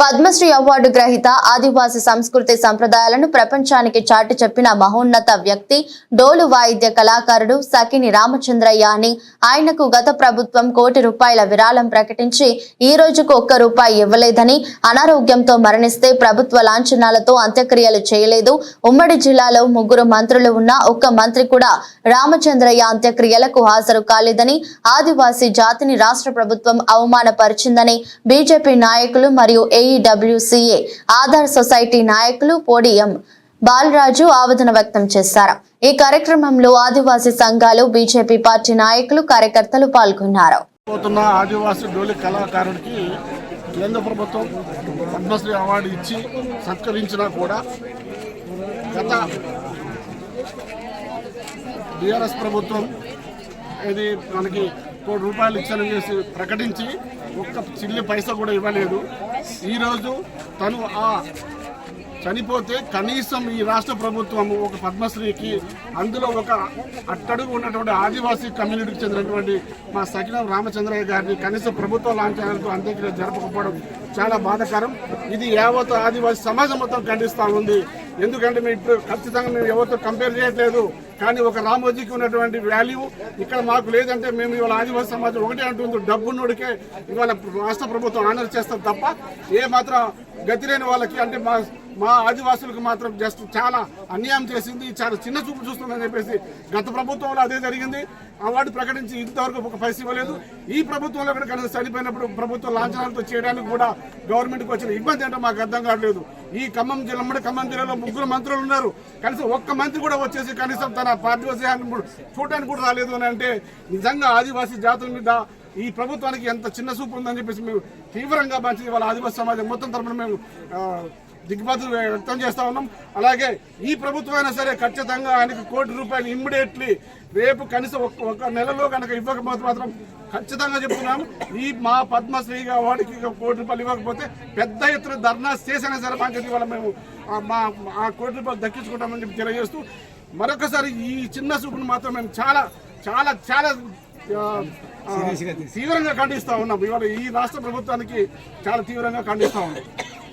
Padmashri award గ్రహీత ఆదివాసి సంస్కృతి సంప్రదాయాలను ప్రపంచానికి చాటి చెప్పిన మహోన్నత వ్యక్తి డోలు వాయిద్య కళాకారుడు సకిని రామచంద్రయ్య అని ఆయనకు గత ప్రభుత్వం కోటి రూపాయల విరాళం ప్రకటించి ఈ రోజుకు ఒక్క రూపాయి ఇవ్వలేదని అనారోగ్యంతో మరణిస్తే ప్రభుత్వ లాంఛనాలతో అంత్యక్రియలు చేయలేదు. ఉమ్మడి జిల్లాలో ముగ్గురు మంత్రులు ఉన్నా ఒక్క మంత్రి కూడా రామచంద్రయ్య అంత్యక్రియలకు హాజరు కాలేదని ఆదివాసీ జాతిని రాష్ట్ర ప్రభుత్వం అవమానపరిచిందని బీజేపీ నాయకులు మరియు ఏఈడబ్ల్యూసీఏ ఆధార్ సొసైటీ నాయకులు పోడియం బాలరాజు ఆవేదన వ్యక్తం చేశారు. ఈ కార్యక్రమంలో ఆదివాసీ సంఘాలు బీజేపీ పార్టీ నాయకులు కార్యకర్తలు పాల్గొన్నారు. ఆదివాసీ డోలి కళాకారుడికి కేంద్ర ప్రభుత్వం పద్మశ్రీ అవార్డు ఇచ్చి సత్కరించినా కూడా గత బీఆర్ఎస్ ప్రభుత్వం ఇది మనకి కోటి రూపాయలు ఇచ్చానని చేసి ప్రకటించి ఒక్క చిల్లి పైసా కూడా ఇవ్వలేదు. ఈరోజు తను ఆ చనిపోతే కనీసం ఈ రాష్ట్ర ప్రభుత్వం ఒక పద్మశ్రీకి అందులో ఒక అట్టడుగు ఉన్నటువంటి ఆదివాసీ కమ్యూనిటీకి చెందినటువంటి మా సకినం రామచంద్రయ్య గారిని కనీసం ప్రభుత్వ లాంఛనాలతో అంత్యక్రియ జరపకపోవడం చాలా బాధాకరం. ఇది యావత్ ఆదివాసీ సమాజం మొత్తం ఖండిస్తూ ఉంది. ఎందుకంటే మేము ఇప్పుడు ఖచ్చితంగా మేము ఎవరితో కంపేర్ చేయట్లేదు. కానీ ఒక రామోజీకి ఉన్నటువంటి వాల్యూ ఇక్కడ మాకు లేదంటే మేము ఇవాళ ఆదివాసీ సమాజం ఒకటే అంటుంది. డబ్బున్నోడికే ఇవాళ రాష్ట్ర ప్రభుత్వం ఆనర్ చేస్తాం తప్ప ఏ మాత్రం గతి లేని వాళ్ళకి అంటే మా మా ఆదివాసులకు మాత్రం జస్ట్ చాలా అన్యాయం చేసింది చాలా చిన్న చూపు చూస్తుందని చెప్పేసి గత ప్రభుత్వంలో అదే జరిగింది. అవార్డు ప్రకటించి ఇంతవరకు ఒక పైస ఇవ్వలేదు. ఈ ప్రభుత్వంలో కూడా కనీసం చనిపోయినప్పుడు ప్రభుత్వ లాంఛనాలతో చేయడానికి కూడా గవర్నమెంట్కి వచ్చిన ఇబ్బంది ఏంటో మాకు అర్థం కావట్లేదు. ఈ ఖమ్మం జిల్లా ఉమ్మడి ఖమ్మం జిల్లాలో ముగ్గురు మంత్రులు ఉన్నారు. కనీసం ఒక్క మంత్రి కూడా వచ్చేసి కనీసం తన పార్టీ దేహాన్ని చూడడానికి కూడా రాలేదు అని అంటే నిజంగా ఆదివాసీ జాతుల మీద ఈ ప్రభుత్వానికి ఎంత చిన్న చూపు ఉందని చెప్పేసి మేము తీవ్రంగా మంచిది వాళ్ళ ఆదివాసీ సమాజం మొత్తం తరపున మేము ఆ, దిగ్బాతులు వ్యక్తం చేస్తా ఉన్నాం. అలాగే ఈ ప్రభుత్వం అయినా సరే ఖచ్చితంగా ఆయనకు కోటి రూపాయలు ఇమ్మీడియట్లీ రేపు కనీసం ఒక ఒక నెలలో కనుక ఇవ్వకపోతే మాత్రం ఖచ్చితంగా చెప్తున్నాం ఈ మా పద్మశ్రీగా వాడికి కోటి రూపాయలు ఇవ్వకపోతే పెద్ద ఎత్తున ధర్నా చేసినా సరే మాకు ఇవాళ మేము మా ఆ కోటి రూపాయలు దక్కించుకుంటామని చెప్పి తెలియజేస్తూ మరొకసారి ఈ చిన్న చూపును మాత్రం మేము చాలా చాలా చాలా తీవ్రంగా ఖండిస్తా ఉన్నాం. ఇవాళ ఈ రాష్ట్ర ప్రభుత్వానికి చాలా తీవ్రంగా ఖండిస్తా ఉన్నాం.